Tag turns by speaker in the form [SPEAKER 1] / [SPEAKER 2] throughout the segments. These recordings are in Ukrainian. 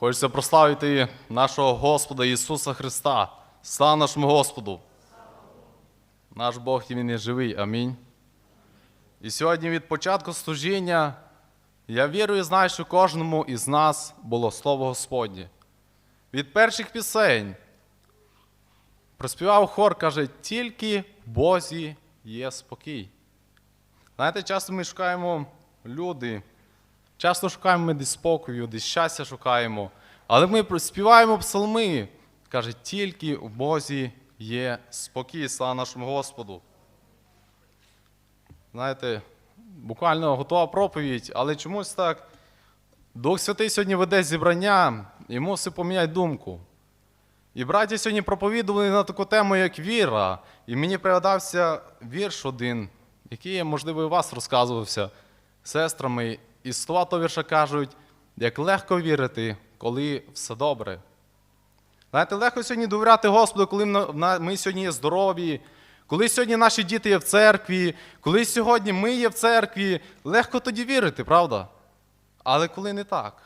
[SPEAKER 1] Хочеться прославити нашого Господа Ісуса Христа. Слава нашому Господу! Наш Бог і Він є живий. Амінь. І сьогодні від початку служіння я вірю і знаю, що кожному із нас було Слово Господнє. Від перших пісень проспівав хор, каже, тільки в Бозі є спокій. Знаєте, часто ми шукаємо люди, часто шукаємо ми десь спокою, десь щастя шукаємо. Але ми співаємо псалми. Каже, тільки в Бозі є спокій, слава нашому Господу. Знаєте, буквально готова проповідь, але чомусь так. Дух Святий сьогодні веде зібрання і мусить поміняти думку. І браті сьогодні проповідували на таку тему, як віра. І мені пригадався вірш один, який, можливо, і у вас розказувався сестрами. І слова того вірша кажуть, як легко вірити, коли все добре. Знаєте, легко сьогодні довіряти Господу, коли ми сьогодні є здорові, коли сьогодні наші діти є в церкві, коли сьогодні ми є в церкві, легко тоді вірити, правда? Але коли не так,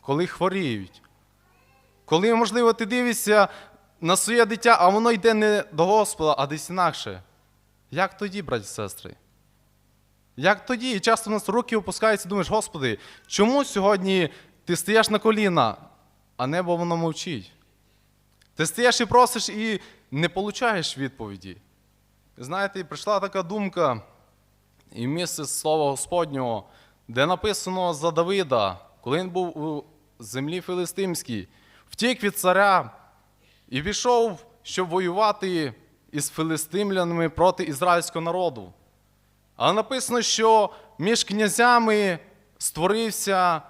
[SPEAKER 1] коли хворіють, коли, можливо, ти дивишся на своє дитя, а воно йде не до Господа, а десь інакше. Як тоді, браті і сестри? Як тоді? І часто у нас руки опускаються думаєш, Господи, чому сьогодні ти стоїш на коліна, а небо воно мовчить? Ти стоїш і просиш і не получаєш відповіді. Знаєте, прийшла така думка, і місце Слова Господнього, де написано за Давида, коли він був у землі Филистимській, втік від царя і пішов, щоб воювати із филистимлянами проти ізраїльського народу. Але написано, що між князями створився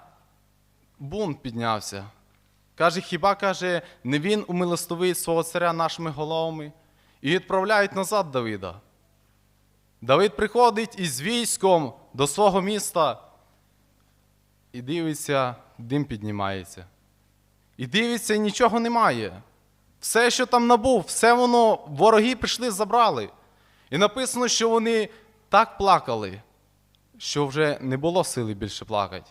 [SPEAKER 1] бунт піднявся. Каже, хіба каже, не він умилостовить свого царя нашими головами і відправляють назад Давида. Давид приходить із військом до свого міста і дивиться, дим піднімається. І дивиться, нічого немає. Все, що там набув, все воно вороги прийшли, забрали. І написано, що вони так плакали, що вже не було сили більше плакати.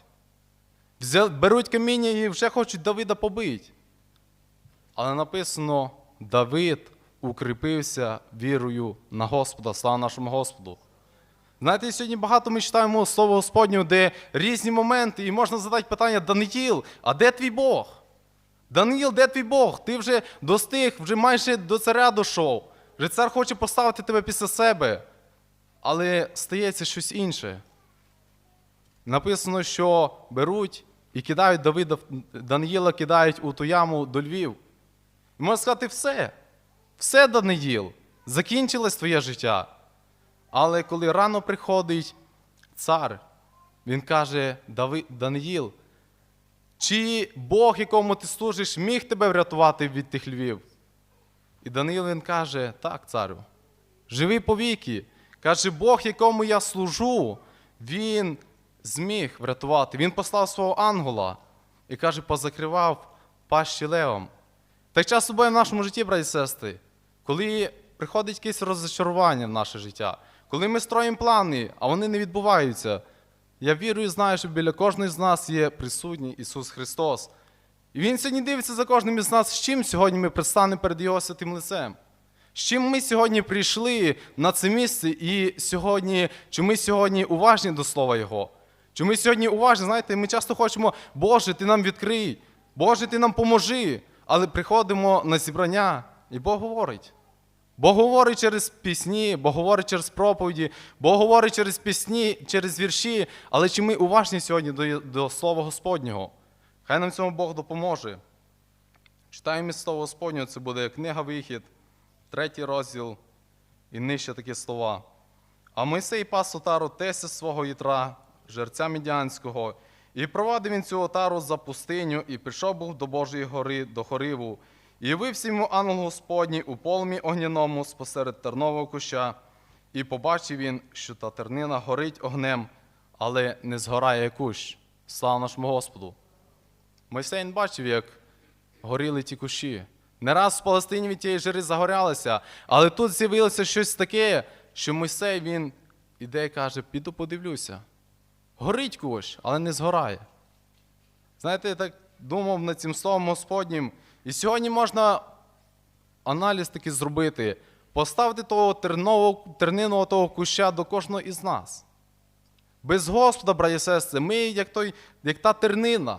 [SPEAKER 1] Беруть каміння і вже хочуть Давида побити. Але написано, Давид укріпився вірою на Господа, слава нашому Господу. Знаєте, сьогодні багато ми читаємо Слово Господнє, де різні моменти, і можна задати питання, Даниїл, а де твій Бог? Даниїл, де твій Бог? Ти вже достиг, вже майже до царя дійшов. Вже цар хоче поставити тебе після себе. Але стається щось інше. Написано, що беруть і кидають Давида, Даниїла кидають у ту яму до Львів. І можна сказати, все. Все, Даниїл, закінчилось твоє життя. Але коли рано приходить цар, він каже, Дави, Даниїл, чи Бог, якому ти служиш, міг тебе врятувати від тих львів? І Даниїл він каже, так, царю, живи повіки. Каже, Бог, якому я служу, він зміг врятувати. Він послав свого ангела і каже, позакривав пащі левом. Так часто буває в нашому житті, браті і сестри, коли приходить якесь розчарування в наше життя, коли ми строїмо плани, а вони не відбуваються. Я вірю і знаю, що біля кожного з нас є присутній Ісус Христос. І Він сьогодні дивиться за кожним із нас, з чим сьогодні ми предстанемо перед Його святим лицем. З чим ми сьогодні прийшли на це місце, і сьогодні, чи ми сьогодні уважні до Слова Його? Чи ми сьогодні уважні, знаєте, ми часто хочемо, Боже, ти нам відкрий, Боже, ти нам поможи. Але приходимо на зібрання, і Бог говорить. Бог говорить через пісні, Бог говорить через проповіді, Бог говорить через пісні, через вірші. Але чи ми уважні сьогодні до, до Слова Господнього? Хай нам цьому Бог допоможе. Читаємо із Слова Господнього, це буде книга Вихід, третій розділ і нижче такі слова. А Мойсей пас отару теся свого ятра, жерця Мідянського, і провадив він цю отару за пустиню, і прийшов був до Божої гори, до Хориву, і явився йому ангел Господній у полумі огняному спосеред тернового куща, і побачив він, що та тернина горить огнем, але не згорає кущ. Слава нашому Господу! Мойсей бачив, як горіли ті кущі. Не раз в Палестині від тієї жири загорялися, але тут з'явилося щось таке, що Мойсей він іде і каже: піду подивлюся. Горить кущ, але не згорає. Знаєте, я так думав над цим словом Господнім. І сьогодні можна аналіз такий зробити, поставити того тернового, терниного того куща до кожного із нас. Без Господа, браті і сестри, ми як, той, як та тернина.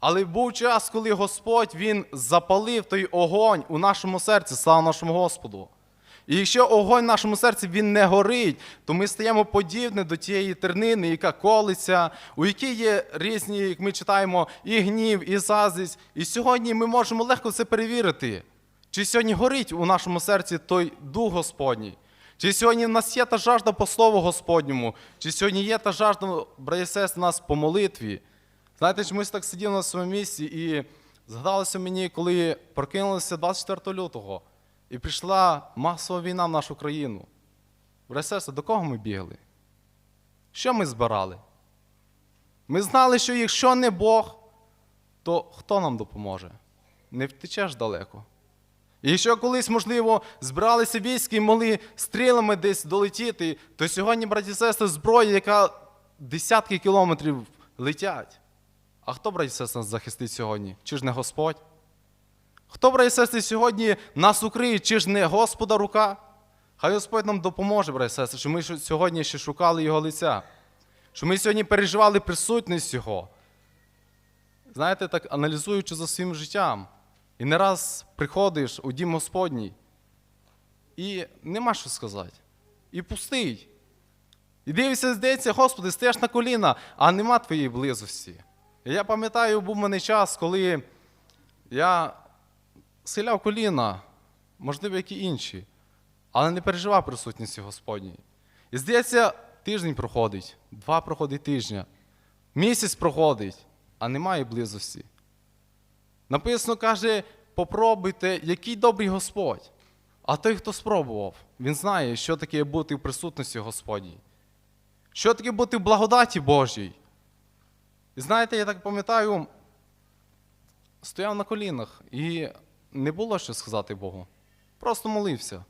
[SPEAKER 1] Але був час, коли Господь Він запалив той огонь у нашому серці, слава нашому Господу. І якщо огонь в нашому серці він не горить, то ми стаємо подібні до тієї тернини, яка колиться, у якій є різні, як ми читаємо, і гнів, і заздрість. І сьогодні ми можемо легко це перевірити. Чи сьогодні горить у нашому серці той дух Господній? Чи сьогодні в нас є та жажда по Слову Господньому? Чи сьогодні є та жажда, браті і сестри, нас по молитві? Знаєте, чомусь так сидів на своєму місці і згадалося мені, коли прокинулося 24 лютого, і прийшла масова війна в нашу країну. Браті до кого ми бігли? Що ми збирали? Ми знали, що якщо не Бог, то хто нам допоможе? Не втечеш далеко. І якщо колись, можливо, збиралися війська і могли стрілами десь долетіти, то сьогодні, браті і сестри, зброя, яка десятки кілометрів летять. А хто, браті і сестри, нас захистить сьогодні? Чи ж не Господь? Хто, браті і сестри, сьогодні нас укриє, чи ж не Господа рука? Хай Господь нам допоможе, браті сестри, що ми сьогодні ще шукали Його лиця, що ми сьогодні переживали присутність Його. Знаєте, так аналізуючи за своїм життям, і не раз приходиш у дім Господній, і нема що сказати. І пустий. І дивишся, здається, Господи, стоїш на коліна, а нема твоєї близості. Я пам'ятаю, був мене час, коли я схиляв коліна, можливо, як і інші, але не переживав присутності Господній. І здається, тиждень проходить, два проходить тижня, місяць проходить, а немає близості. Написано, каже, попробуйте, який добрий Господь. А той, хто спробував, він знає, що таке бути в присутності Господній. Що таке бути в благодаті Божій. І знаєте, я так пам'ятаю, стояв на колінах і не було що сказати Богу. Просто молився.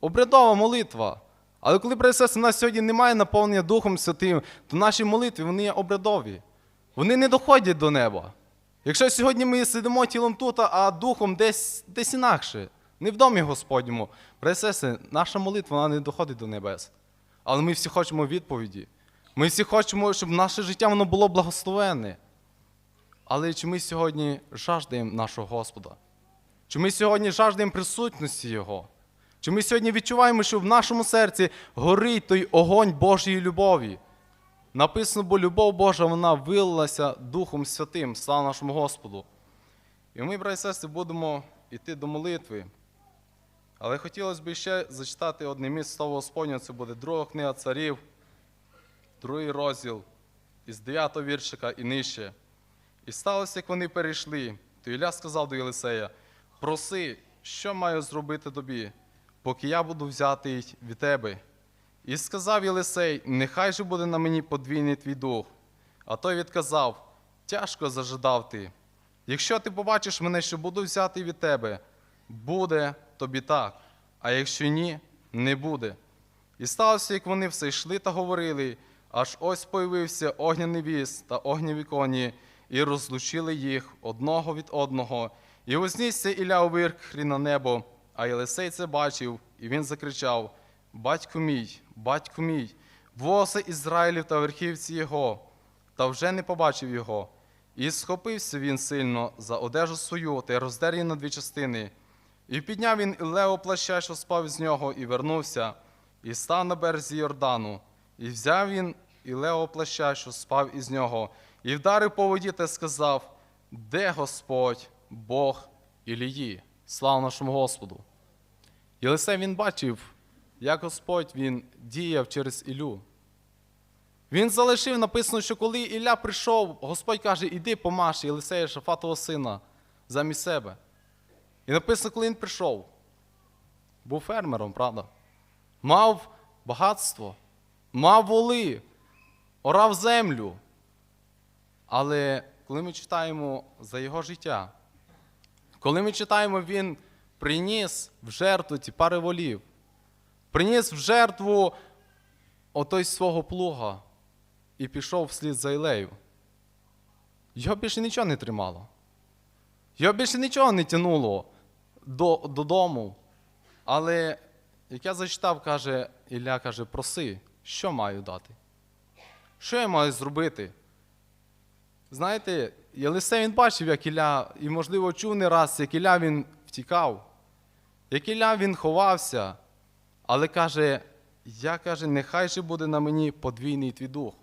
[SPEAKER 1] Обрядова молитва. Але коли принцеса, у нас сьогодні немає наповнення Духом Святим, то наші молитви вони є обрядові. Вони не доходять до неба. Якщо сьогодні ми сидимо тілом тут, а духом десь, десь інакше, не в домі Господньому, принцеси, наша молитва вона не доходить до небес. Але ми всі хочемо відповіді. Ми всі хочемо, щоб наше життя воно було благословенне. Але чи ми сьогодні жаждаємо нашого Господа? Чи ми сьогодні жаждаємо присутності Його? Чи ми сьогодні відчуваємо, що в нашому серці горить той огонь Божої любові? Написано, бо любов Божа вона вилилася Духом Святим, слава нашому Господу. І ми, браті і сестри, будемо йти до молитви. Але хотілося б ще зачитати одне місце Слова Господнього, це буде друга книга царів, другий розділ, із 9 віршика і нижче. І сталося, як вони перейшли, то Ілля сказав до Єлисея: проси, що маю зробити тобі, поки я буду взятий від тебе. І сказав Єлисей, нехай же буде на мені подвійний твій дух. А той відказав: Тяжко зажидав ти. Якщо ти побачиш мене, що буду взятий від тебе, буде тобі так, а якщо ні, не буде. І сталося, як вони все йшли та говорили, аж ось появився огняний віз та огняві коні, і розлучили їх одного від одного. І вознісся Ілля у вирхрі на небо, а Єлисей це бачив, і він закричав: Батько мій, батько мій, вози Ізраїлів та верхівці його, та вже не побачив його. І схопився він сильно за одежу свою та роздер її на дві частини. І підняв він Ілео плаща, що спав з нього, і вернувся, і став на березі Йордану. І взяв він Ілео плаща, що спав із нього, і вдарив по воді та сказав: Де Господь, Бог Ілії? Слава нашому Господу! Єлисей він бачив, як Господь він діяв через Ілю. Він залишив, написано, що коли Ілля прийшов, Господь каже, іди помаш Єлисея Шафатового сина замість себе. І написано, коли він прийшов, був фермером, правда? Мав багатство, мав воли, орав землю. Але коли ми читаємо за його життя, коли ми читаємо, він приніс в жертву ті пари волів, приніс в жертву отой свого плуга і пішов вслід за Ілею. Його більше нічого не тримало. Його більше нічого не тянуло до, додому. Але як я зачитав, каже, Ілля каже, проси, що маю дати? Що я маю зробити? Знаєте, Єлисей він бачив, як Ілля, і, можливо, чув не раз, як Ілля він втікав, як Ілля він ховався, але каже, я каже, нехай же буде на мені подвійний твій дух.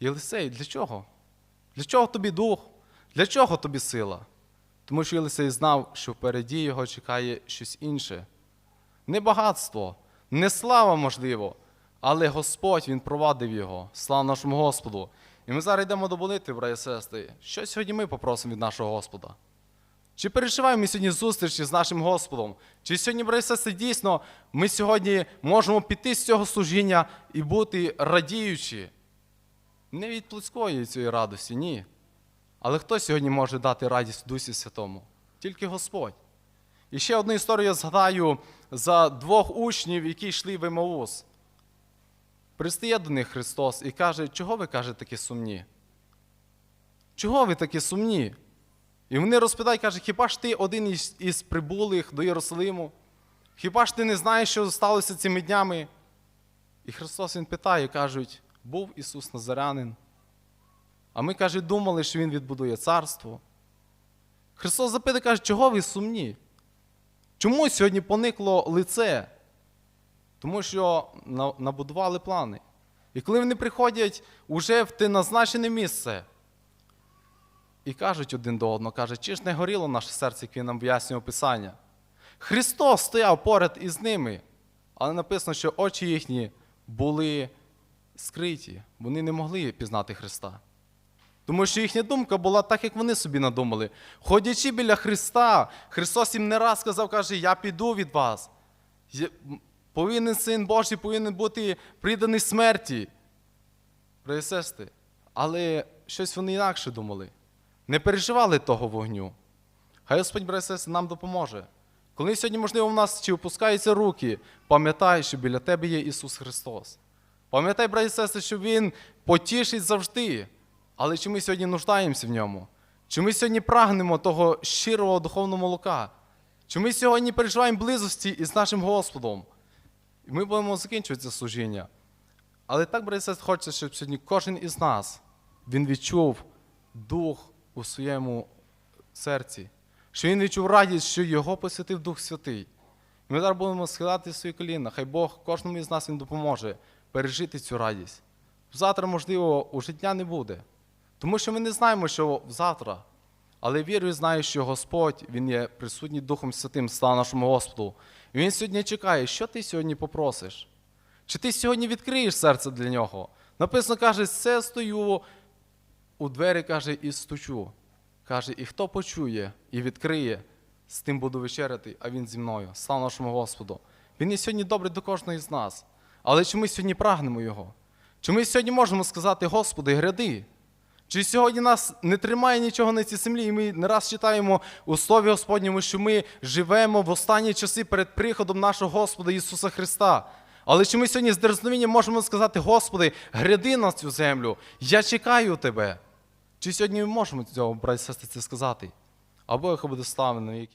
[SPEAKER 1] Єлисей, для чого? Для чого тобі дух? Для чого тобі сила? Тому що Єлисей знав, що впереді його чекає щось інше. Не багатство, не слава, можливо, але Господь Він провадив його. Слава нашому Господу. І ми зараз йдемо до молитви, і сестри. Що сьогодні ми попросимо від нашого Господа? Чи переживаємо ми сьогодні зустрічі з нашим Господом? Чи сьогодні, і сестри, дійсно ми сьогодні можемо піти з цього служіння і бути радіючі? Не від плотської цієї радості, ні. Але хто сьогодні може дати радість Дусі Святому? Тільки Господь. І ще одну історію я згадаю за двох учнів, які йшли в Емаус. Пристає до них Христос і каже, чого ви каже, такі сумні? Чого ви такі сумні? І вони розпитають, каже, хіба ж ти один із, із прибулих до Єрусалиму? Хіба ж ти не знаєш, що сталося цими днями? І Христос Він питає, кажуть, був Ісус Назарянин. А ми, каже, думали, що Він відбудує царство. Христос запитує, каже, чого ви сумні? Чому сьогодні поникло лице? Тому що набудували плани. І коли вони приходять уже в те назначене місце і кажуть один до одного, каже, чи ж не горіло наше серце, як він нам вияснював Писання. Христос стояв поряд із ними, але написано, що очі їхні були скриті, вони не могли пізнати Христа. Тому що їхня думка була так, як вони собі надумали. Ходячи біля Христа, Христос їм не раз сказав, каже, я піду від вас. Повинен син Божий повинен бути приданий смерті. І. Але щось вони інакше думали. Не переживали того вогню. Хай Господь, сестри, нам допоможе. Коли сьогодні, можливо, в нас чи опускаються руки, пам'ятай, що біля тебе є Ісус Христос. Пам'ятай, браті і сестри, що Він потішить завжди. Але чи ми сьогодні нуждаємося в ньому? Чи ми сьогодні прагнемо того щирого духовного молока? Чи ми сьогодні переживаємо близості із нашим Господом? І ми будемо закінчувати це служіння. Але так, браті і сестри, хочеться, щоб сьогодні кожен із нас він відчув дух у своєму серці, що він відчув радість, що його посвятив Дух Святий. Ми зараз будемо схилати свої коліна. Хай Бог кожному із нас він допоможе пережити цю радість. Завтра, можливо, уже дня не буде. Тому що ми не знаємо, що завтра. Але вірю і знаю, що Господь Він є присутній Духом Святим, слава нашому Господу. І Він сьогодні чекає, що ти сьогодні попросиш. Чи ти сьогодні відкриєш серце для нього? Написано, каже, все стою у двері, каже, і стучу. Каже, і хто почує і відкриє, з тим буду вечеряти, а він зі мною. Слава нашому Господу. Він є сьогодні добрий до кожного з нас. Але чи ми сьогодні прагнемо його? Чи ми сьогодні можемо сказати, Господи, гряди? Чи сьогодні нас не тримає нічого на цій землі, і ми не раз читаємо у Слові Господньому, що ми живемо в останні часи перед приходом нашого Господа Ісуса Христа. Але чи ми сьогодні з дерзновінням можемо сказати, Господи, гряди на цю землю, я чекаю Тебе. Чи сьогодні ми можемо цього, браті і це сказати? Або яка буде слава на.